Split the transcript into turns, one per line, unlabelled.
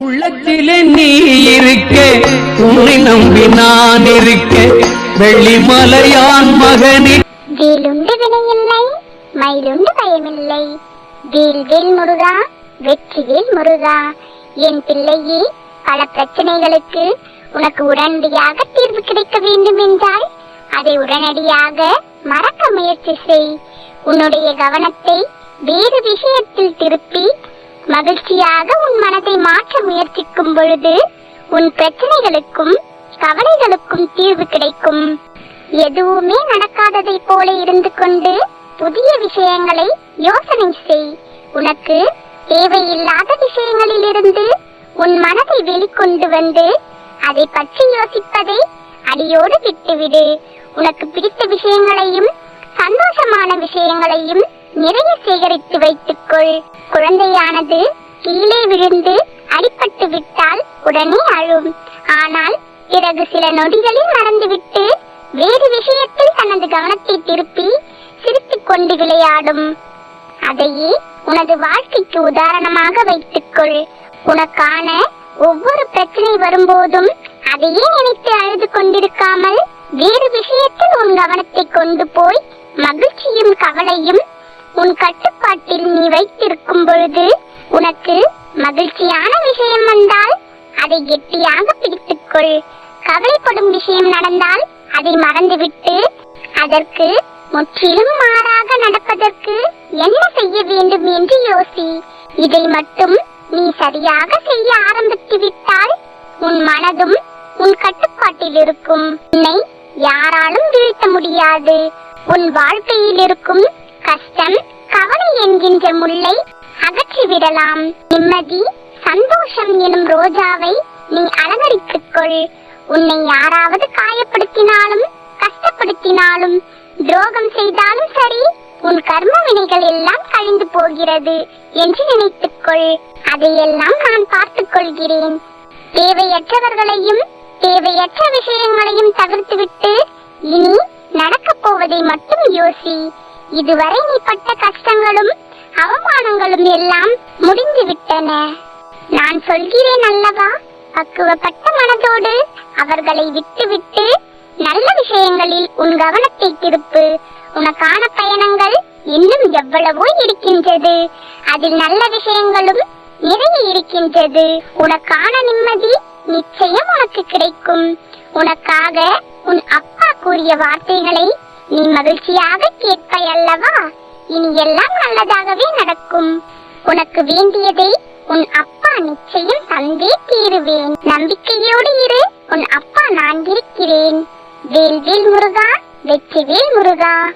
உள்ளத்திலே நீ இருக்க உன்னை நம்பி நான் இருக்க வெள்ளிமலையான் மகனே.
வேலுண்டு வினையில்லை மயிலுண்டு பயமில்லை. வேல் வேல் முருகா வெற்றி வேல் முருகா. என் பிள்ளையே பல பிரச்சனைகளுக்கு உனக்கு உடனடியாக தீர்வு கிடைக்க வேண்டும் என்றால் அதை உடனடியாக மறக்க முயற்சி செய். உன்னுடைய கவனத்தை வேறு விஷயத்தில் திருப்பி மகிழ்ச்சியாக உன் மனதை மாற்ற முயற்சிக்கும் பொழுது உன் பிரச்சனைகளுக்கும் கவலைகளுக்கும் தீர்வு கிடைக்கும். எதுவுமே நடக்காததை போல இருந்து கொண்டு புதிய விஷயங்களை யோசனை செய். உனக்கு தேவையில்லாத விஷயங்களில் இருந்து உன் மனதை வெளிக்கொண்டு வந்து அதை பற்றி யோசிப்பதை அடியோடு விட்டுவிடு. உனக்கு பிடித்த விஷயங்களையும் சந்தோஷமான விஷயங்களையும் நிறைய சேகரித்து வைத்து கொள் குழந்தையானது கீழே விழுந்து அடிபட்டு விட்டால் உடனே அழும். ஆனால் பிறகு சில நொடிகளில் மறந்துவிட்டு வேறு விஷயத்தில் தனது கவனத்தை திருப்பி சிரித்துக் கொண்டு விளையாடும். அதையே உனது வாழ்க்கைக்கு உதாரணமாக வைத்துக்கொள். உனக்கான ஒவ்வொரு பிரச்சனை வரும்போதும் அதையே நினைத்து அழுது கொண்டிருக்காமல் வேறு விஷயத்தில் உன் கவனத்தை கொண்டு போய் மகிழ்ச்சியும் கவலையும் உன் கட்டுப்பாட்டில் நீ வைத்திருக்கும் பொழுது உனக்கு மகிழ்ச்சியான விஷயம் வந்தால் அதை கெட்டியாக பிடித்துக்கொள். கவலைப்படும் விஷயம் நடந்தால் அதை மறந்துவிட்டு அதற்கு முற்றிலும் மாறாக நடப்பதற்கு என்ன செய்ய வேண்டும் என்று யோசி. இதை மட்டும் நீ சரியாக செய்ய ஆரம்பித்து விட்டால் உன் மனதும் உன் கட்டுப்பாட்டில் இருக்கும். உன்னை யாராலும் வீழ்த்த முடியாது. உன் வாழ்க்கையில் இருக்கும் கஷ்டம் கவலை என்கின்ற முல்லை அகற்றி விடலாம். நிம்மதி சந்தோஷம் எனும் ரோஜாவை நீ அலங்கரித்துக் கொள். உன்னை யாராவது காயப்படுத்தினாலும் கஷ்டப்படுத்தினாலும் துரோகம் செய்தாலும் சரி உன் கர்ம வினைகள் எல்லாம் கழிந்து போகிறது என்று நினைத்துக்கொள் அதையெல்லாம் நான் பார்த்துக் கொள்கிறேன். தேவையற்றவர்களையும் தேவையற்ற விஷயங்களையும் தவிர்த்துவிட்டு இனி நடக்கப் போவதை மட்டும் யோசி. இதுவரை நீ பட்ட கஷ்டங்களும் அவமானங்களும் எல்லாம் முடிந்து விட்டன நான் சொல்கிறேன் அல்லவா? பக்குவப்பட்ட மனதோடு அவர்களை விட்டுவிட்டு நல்ல விஷயங்களில் உன் கவனத்தை திருப்பு. உனக்கான பயணங்கள் இன்னும் எவ்வளவோ இருக்கின்றது. அதில் நல்ல விஷயங்களும் நிறைய இருக்கின்றது. உனக்கான நிம்மதி நிச்சயம் உனக்கு கிடைக்கும். உனக்காக உன் அப்பா கூறிய வார்த்தைகளை நீ மகிழ்ச்சியாக கேட்பாய் அல்லவா? இனி எல்லாம் நல்லதாகவே நடக்கும். உனக்கு வேண்டியதை உன் அப்பா நிச்சயம் தந்தே தீருவேன். நம்பிக்கையோடு இரு உன் அப்பா நான் இருக்கிறேன். வேல்வேல் முருகா வெற்றிவேல் முருகா.